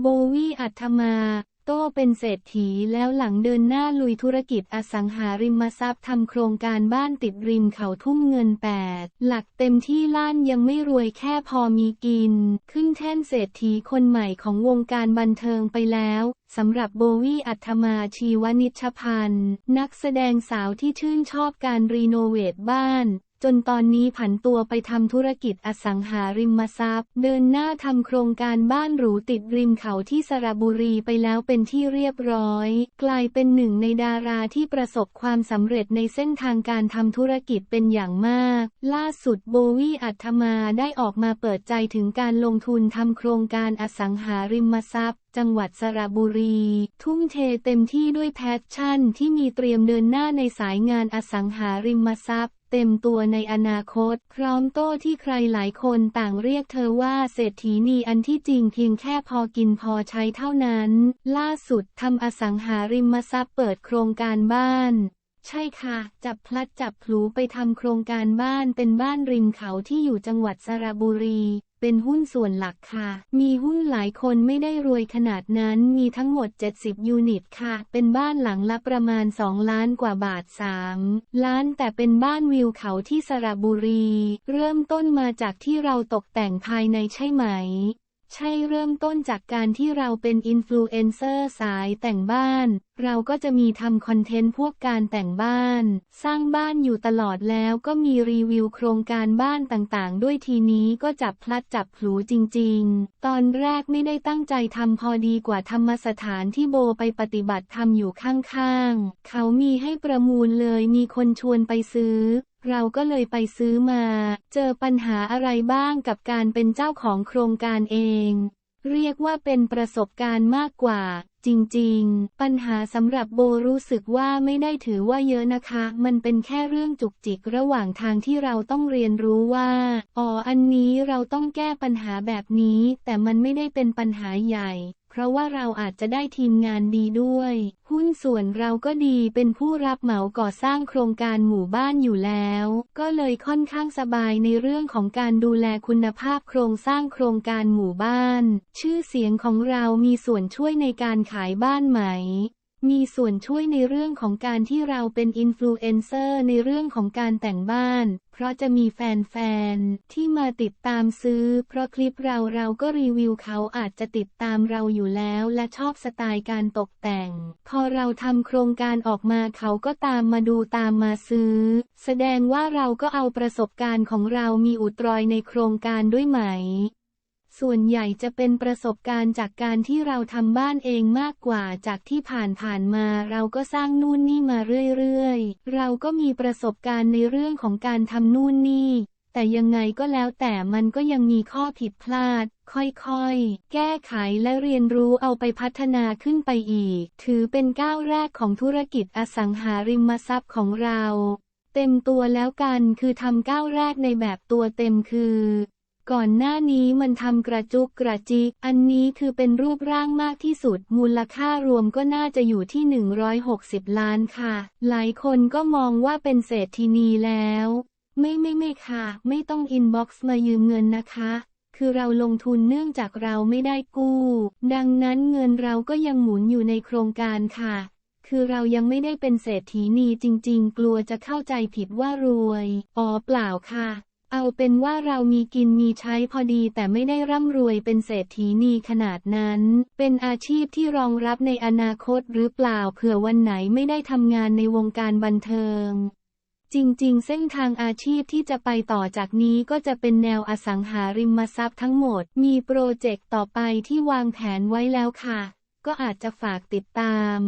โบวี่อัธมา โต้เป็นเศรษฐีแล้วหลังเดินหน้าลุยธุรกิจอสังหาริมทรัพย์ทำโครงการบ้านติดริมเขาทุ่มเงิน 8 หลักเต็มที่ล้านยังไม่รวยแค่พอมีกิน ขึ้นแท่นเศรษฐีคนใหม่ของวงการบันเทิงไปแล้วสำหรับโบวี่อัธมาชีวนิชพันธ์ นักแสดงสาวที่ชื่นชอบการรีโนเวทบ้าน จนตอนนี้ผันตัวไปทำธุรกิจอสังหาริมทรัพย์ เดินหน้าทำโครงการบ้านหรูติดริมเขาที่สระบุรีไปแล้วเป็นที่เรียบร้อย กลายเป็นหนึ่งในดาราที่ประสบความสำเร็จในเส้นทางการทำธุรกิจเป็นอย่างมาก ล่าสุดโบวี่อัธมาได้ออกมาเปิดใจถึงการลงทุนทำโครงการอสังหาริมทรัพย์จังหวัดสระบุรี ทุ่มเทเต็มที่ด้วยแพชชั่นที่มีเตรียมเดินหน้าในสายงานอสังหาริมทรัพย์ เต็มตัวในอนาคต พร้อมโต้ที่ใครหลายคนต่างเรียกเธอว่าเศรษฐีนีอันที่จริงเพียงแค่พอกินพอใช้เท่านั้น ล่าสุดทำอสังหาริมทรัพย์เปิดโครงการบ้าน ใช่ค่ะ จับพลัดจับพลูไปทำโครงการบ้านเป็นบ้านริมเขาที่อยู่จังหวัดสระบุรี เป็นหุ้นส่วนหลักค่ะ มีหุ้นหลายคนไม่ได้รวยขนาดนั้น มีทั้งหมด 70 ยูนิตค่ะ เป็นบ้านหลังละประมาณ 2 ล้านกว่าบาท 3 ล้านแต่เป็นบ้านวิวเขาที่สระบุรี เริ่มต้นมาจากที่เราตกแต่งภายในใช่ไหม ใช่เริ่มต้นจากการที่เราเป็นอินฟลูเอนเซอร์สายแต่งบ้าน เราก็จะมีทำคอนเทนต์พวกการแต่งบ้าน สร้างบ้านอยู่ตลอดแล้วก็มีรีวิวโครงการบ้านต่างๆ ด้วยทีนี้ก็จับพลัดจับผลูจริง ๆ ตอนแรกไม่ได้ตั้งใจทำพอดีกว่าธรรมสถานที่โบไปปฏิบัติธรรมอยู่ข้างๆ เขามีให้ประมูลเลยมีคนชวนไปซื้อ เราก็เลยไปซื้อมา เจอปัญหาอะไรบ้างกับการเป็นเจ้าของโครงการเอง เรียกว่าเป็นประสบการณ์มากกว่า จริงๆ ปัญหาสำหรับโบรู้สึกว่าไม่ได้ถือว่าเยอะนะคะ มันเป็นแค่เรื่องจุกจิกระหว่างทางที่เราต้องเรียนรู้ว่าอ๋ออันนี้เราต้องแก้ปัญหาแบบนี้ แต่มันไม่ได้เป็นปัญหาใหญ่ ราะว่าเราอาจจะได้ทีมงานดีด้วย หุ้นส่วนเราก็ดีเป็นผู้รับเหมาก่อสร้างโครงการหมู่บ้านอยู่แล้ว ก็เลยค่อนข้างสบายในเรื่องของการดูแลคุณภาพโครงสร้างโครงการหมู่บ้าน ชื่อเสียงของเรามีส่วนช่วยในการขายบ้านไหม มีส่วนช่วยในเรื่องของการที่เราเป็นอินฟลูเอนเซอร์ในเรื่องของการแต่งบ้าน เพราะจะมีแฟนๆ ที่มาติดตามซื้อ เพราะคลิปเราเราก็รีวิวเขาอาจจะติดตามเราอยู่แล้วและชอบสไตล์การตกแต่ง พอเราทำโครงการออกมาเขาก็ตามมาดูตามมาซื้อ แสดงว่าเราก็เอาประสบการณ์ของเรามีอุตรอยในโครงการด้วยไหม ส่วนใหญ่จะเป็นประสบการณ์จากการที่เราทำบ้านเองมากกว่าจากที่ผ่านผ่านมา เราก็สร้างนู่นนี่มาเรื่อยๆ เราก็มีประสบการณ์ในเรื่องของการทำนู่นนี่ แต่ยังไงก็แล้วแต่มันก็ยังมีข้อผิดพลาด ค่อยๆ แก้ไขและเรียนรู้เอาไปพัฒนาขึ้นไปอีก ถือเป็นก้าวแรกของธุรกิจอสังหาริมทรัพย์ของเรา เต็มตัวแล้วกันคือทำก้าวแรกในแบบตัวเต็มคือ ก่อนหน้านี้มันทำกระจุกกระจิกอันนี้คือเป็นรูปร่างมากที่สุด มูลค่ารวมก็น่าจะอยู่ที่ 160 ล้านค่ะ หลายคนก็มองว่าเป็นเศรษฐินีแล้ว ไม่ไม่ไม่ค่ะ ไม่ต้องอินบ็อกซ์มายืมเงินนะคะ คือเราลงทุนเนื่องจากเราไม่ได้กู้ ดังนั้นเงินเราก็ยังหมุนอยู่ในโครงการค่ะ คือเรายังไม่ได้เป็นเศรษฐีนีจริง ๆ กลัวจะเข้าใจผิดว่ารวย อ๋อเปล่าค่ะ เอาเป็นว่าเรามีกินมีใช้พอดีแต่ไม่ได้ร่ำรวยเป็นเศรษฐีนีขนาดนั้น เป็นอาชีพที่รองรับในอนาคตหรือเปล่าเผื่อวันไหนไม่ได้ทำงานในวงการบันเทิง จริงๆ เส้นทางอาชีพที่จะไปต่อจากนี้ก็จะเป็นแนวอสังหาริมทรัพย์ทั้งหมด มีโปรเจกต์ต่อไปที่วางแผนไว้แล้วค่ะ ก็อาจจะฝากติดตาม